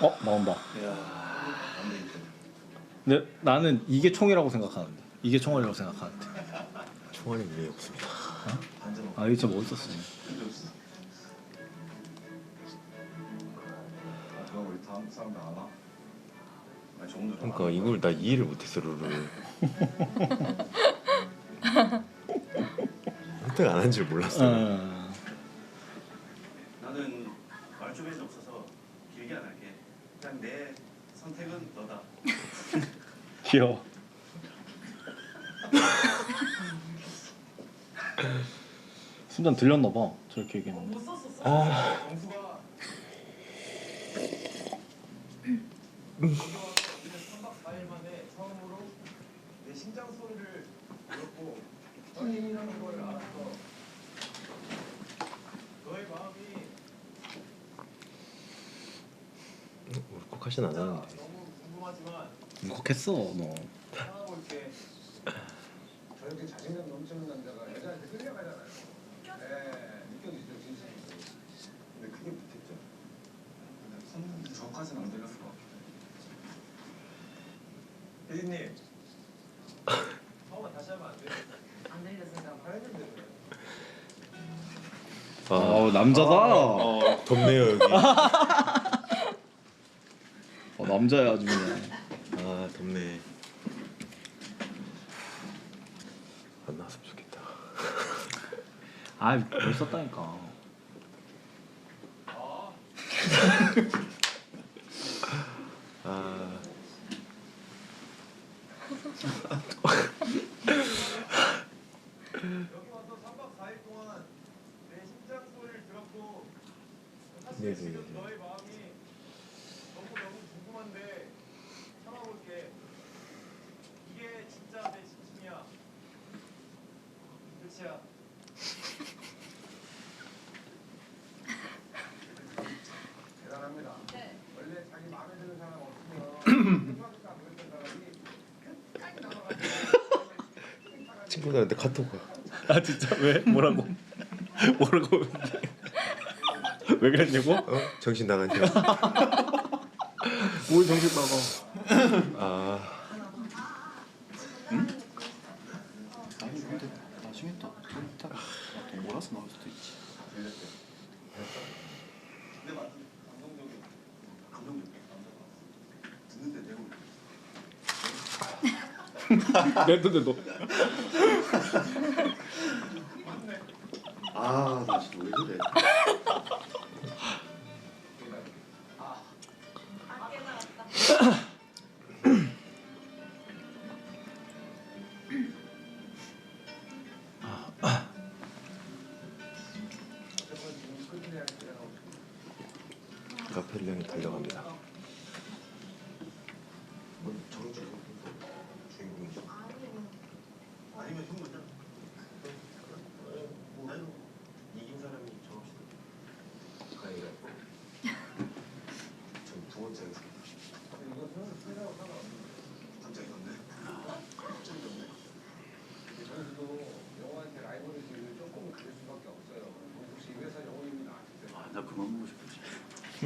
어 나온다. 근데 나는 이게 총이라고 생각하는데 이게 총알이라고 생각하는데. 총알이 왜 없습니다. 아 이게? 아니 정도 그러니까 이걸 나 이해를 못했어 룰을. 선택 안한 줄 몰랐어. 어. 나는 말주변이 없어서 길게 안 할게. 그냥 내 선택은 너다. 귀여워. 순간 들렸나 봐. 저렇게 얘기했는데. 아 정수가 삼박 4일 만에 처음으로 내 심장 소리를 들었고 떨림이라는 걸 알았어. 너의 마음이 울컥하진 않았는데. 울컥했어 너. 살아볼게. 저렇게 자신감 넘치는 남자가 여자한테 끌려가잖아요. 네, 느껴지죠, 진심이. 근데 크게 못했죠. 근데 손 저까지는 안 들렸을 것 같아. 피디님. 처음에 다시 하면 안 돼요? 안 들렸어요. 하였는데 왜? 어 남자다. 어, 아, 덥네요 여기. 남자야 아주 그냥. 아 덥네. 안 나왔으면 좋겠다. 아 멋있었다니까. 아 여기 와서 3박 4일 동안 내 심장 소리를 들었고 사실 네 네. 지금 너의 마음이 너무 너무 궁금한데 참아볼게 이게 진짜 내 진심이야 끝이야 대단합니다 원래 자기 마음에 드는 사람 없으면 생각도 안 그랬던 사람이 끝까지 남아가지고 친구들한테 카톡 와. 아 진짜 왜 뭐라고? 뭐라고? 왜 그랬냐고? 어? 정신 나간 줄. 뭘 정신 나가? 아 아니 근데 나중에 또좀 이따가 또 몰아서 나올 수도 있지. 들렸대. 근데 맞 감동적인 감동적인 남자가 듣는데 내고 내던데 너. 아 나 진짜 왜 그래? 카페를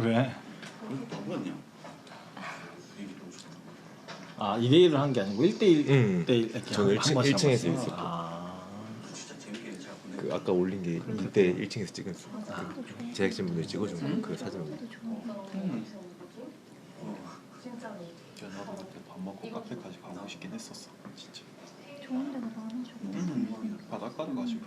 왜? 아 2대1을 한 게 아니고 1대1 응. 1대1 이렇게 저는 한- 한 일층- 번씩 한 일층에서 번씩. 있었고. 아. 그 아까 올린 게 그때 1층에서 찍은 그 제작진 분들이 찍어준 그 사진. 나도 그때 밥 먹고 카페까지 가고 싶긴 했었어. 진짜. 좋은 데가 많아져. 음. 바닷가를 가지고.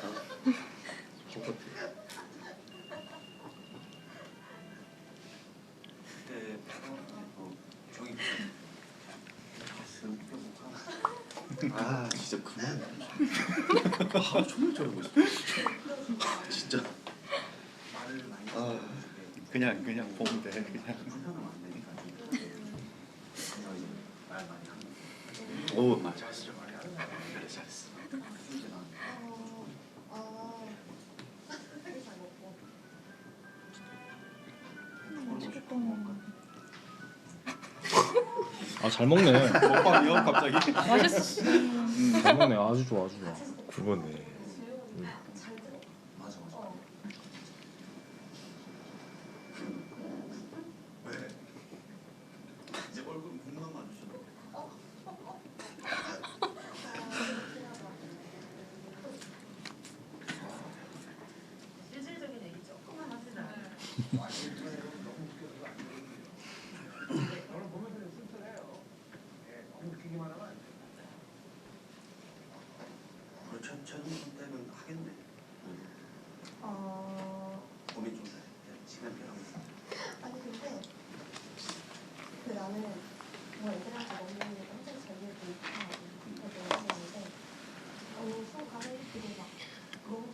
아 정말 잘 저러고 있어. 아, 진짜. 아, 그냥 그냥 보면 돼. 그냥. 오 맞아. 아, 그래 잘했어. 아 잘 먹네. 먹방이요 갑자기? 아, 맛있어. 음, 잘 먹네. 아주 좋아, 아주 좋아. 굶었네.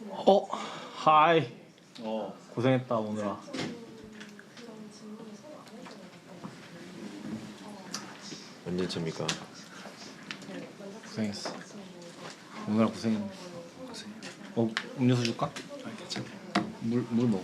어... 어? 하이. 어, 고생했다 오늘아. 년 차입니까? 고생했어. 오늘 고생했네. 어 음료수 줄까? 아 괜찮아. 물물 먹어.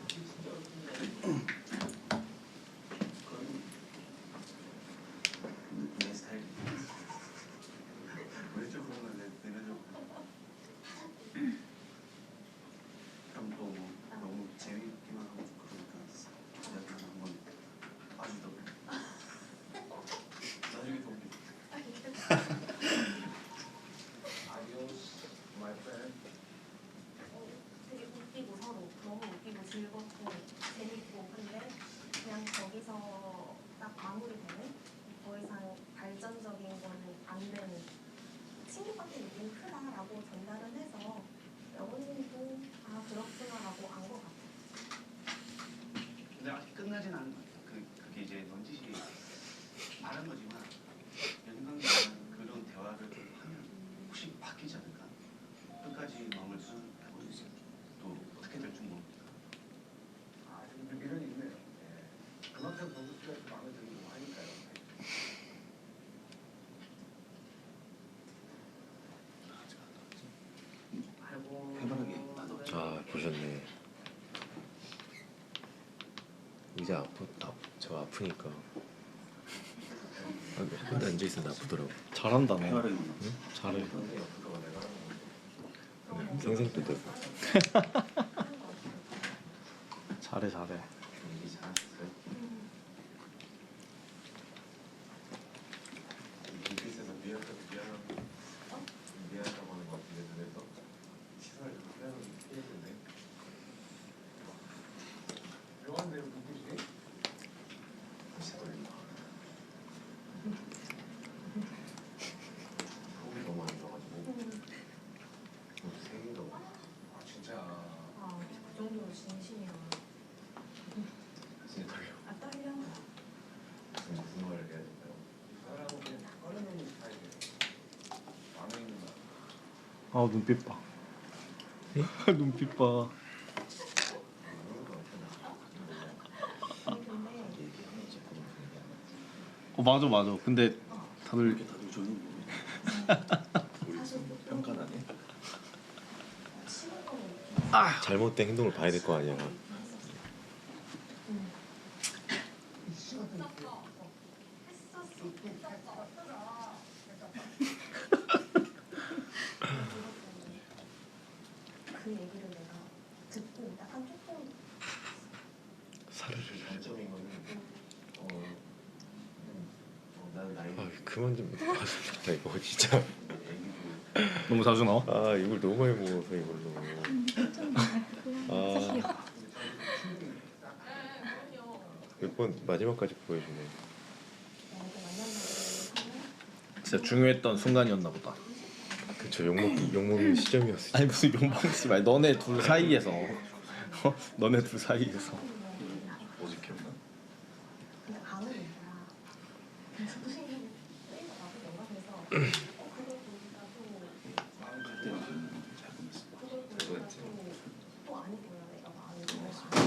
하고 전달을 해서 보셨네. 의자 아프, 아, 저 아프니까. 아, 혼자 앉아 있으면 아프더라고. 잘한다 너. 응? 잘해. 네, 생생도 되고. 잘해 잘해. 아 눈빛 봐. 눈빛 봐. 어 맞아 맞아. 근데 다들 이렇게 다들 조용. 평가나네. 아 잘못된 행동을 봐야 될 거 아니야. 그만 좀 봤으면 좋겠다 이거 진짜. 너무 자주 나와? 아 이걸 너무 많이 먹어서 이걸로. 아. 몇번 마지막까지 보여주네. 진짜 중요했던 순간이었나 보다. 그쵸 욕먹기 욕먹는 시점이었어. 아니 무슨 용방 씨발 너네 둘 사이에서 어? 너네 둘 사이에서 어제 기억나? 근데 아는 거야. 그래서 무슨 얘기 내가 나도 연락해서 어 그걸 보니까도 마음 갈 때는 좀 작으면서 그걸 그거였지. 보니까도 또 아니고요. 내가 마음이 너무 그렇게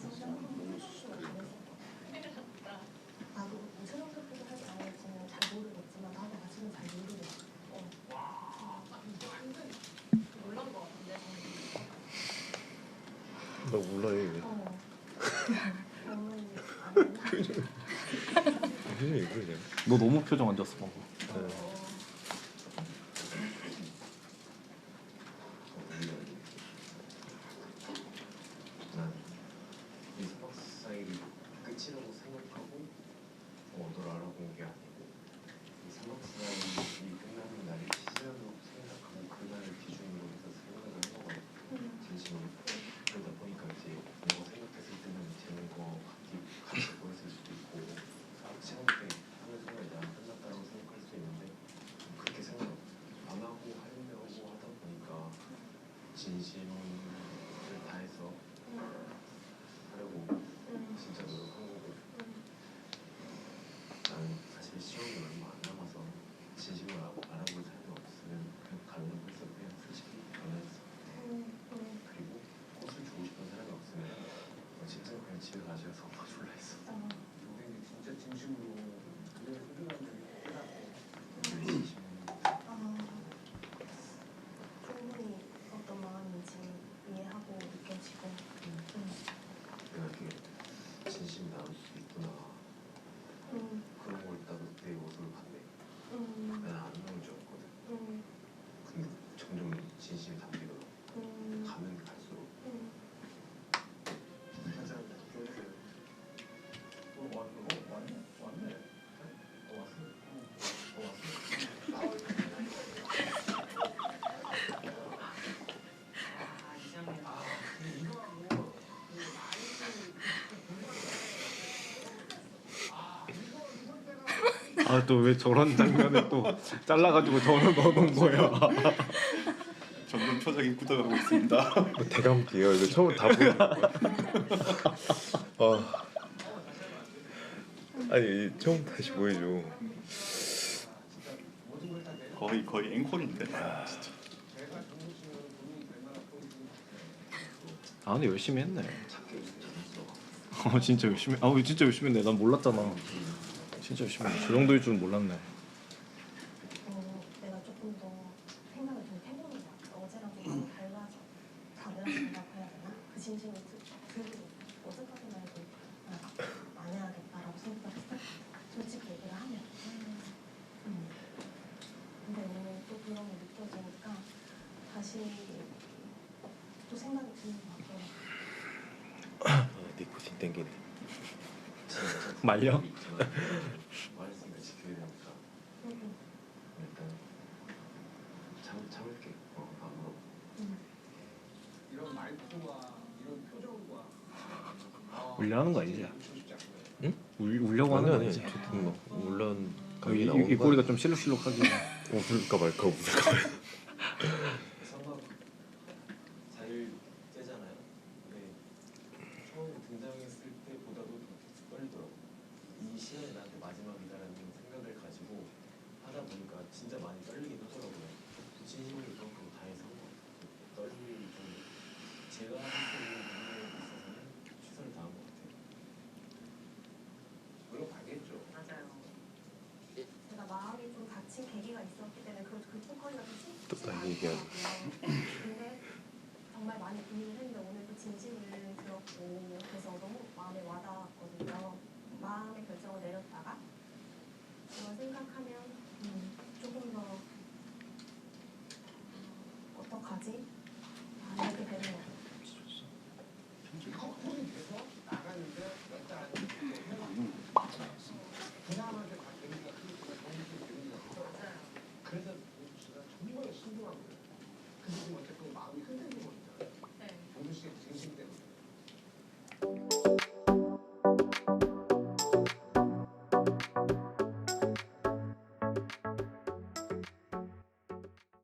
성장하고 수술을 당했었거든. 나도 무슨 선택을 할지 알지는 잘 모르겠지만 나도 아직은 잘 모르겠어. 어. 놀란 거 같은데 저는. 나. 어. 너무 아니야. 표정이 왜 그러냐. 너 너무 표정 안 좋았어 방금. 네. 난이 스박스 사일이 끝이라고 생각하고 어, 널 알아본 게 아니고 이 스박스 사일이 끝나는 날이 시작으로 생각하고 그날을 기준으로 해서 생각을 한 거거든 진심으로 그러다 보니까 이제 내가 생각했을 때는 쟤는 거 같이 같이 보였을 수도 있고 시간 때 하는 순간 이제 안 끝났다고 생각할 수 있는데 그렇게 생각 안 하고 하려고 하다 보니까 진심을 다해서 하려고 진짜 노력한 거고 나는 사실 시험이 얼마 안 남아서 진심을 알- 알아볼 사람이 없으면 그냥 가려고 했어 그냥 솔직히 변했어 그리고 꽃을 주고 싶은 사람이 없으면 어, 진짜 그냥 집에 가셔서 봐줄라 했어 근데 진짜 진심으로 그게 소중한 적이 있더라고. 근데 진심은 충분히 어떤 마음인지 이해하고 느껴지고 내가 이게 진심이 나올 수 있구나 음, 그런 걸 딱 내 모습을 봤네 음, 나는 안 나올 줄 알았거든 음, 근데 점점 진심이 담기더라고 음, 가면 갈수록 음. 한잔 껴주세요 어, 왔- 어, 왔네? 왔네. 어 왔어? 어 왔어? 아또왜 저런 장면을 또 잘라가지고 저를 넣어놓은 거야. 점점 표정이 굳어가고 있습니다. 뭐 대감기예요. 이거 처음 다 보여. 아. 아니 처음 다시 보여줘. 거의 거의 앵콜인데. 진짜. 얼마나 보이는지 아 근데 열심히 했네. 어 진짜 열심히. 아 진짜 열심히 했네. 난 몰랐잖아. 진짜 열심히 했네. 저 정도일 줄은 몰랐네. 어, 내가 조금 더 생각을 좀 해보는 것 같아. 어제랑 좀 달라져. 가능하다고 해야 되나? 그 진심이 들- 들고 어제까지만 해도 아, 안 해야겠다라고 생각했어. 솔직히 얘기를 하면. 음. 근데 오늘 또 그런 게 느껴지니까 다시 또 생각이 드는 것 같더라고. 아, 니코틴 땡기네. 말려? 말했으니까 지켜야 되니까 일단 참, 참을게 어, 응. 이런 말투와 울려 하는 거 아니지? 응? 울, 울려고 하는 거 아니, 아니지? 아니, 어쨌든 뭐 물론 어, 이, 이, 이 꼬리가 좀 실룩실룩하지. 웃을까 말까 웃을까 말까. 성악 잘 째잖아요 근데 처음 등장했을 때보다도 더 떨리더라고 이 시간이 나한테 마지막이다라는 생각을 가지고 하다 보니까 진짜 많이 떨리긴 하더라고요 진심으로 그만큼 다해서 떨림이 좀 제가 마음의 결정을 내렸다가 그걸 생각하면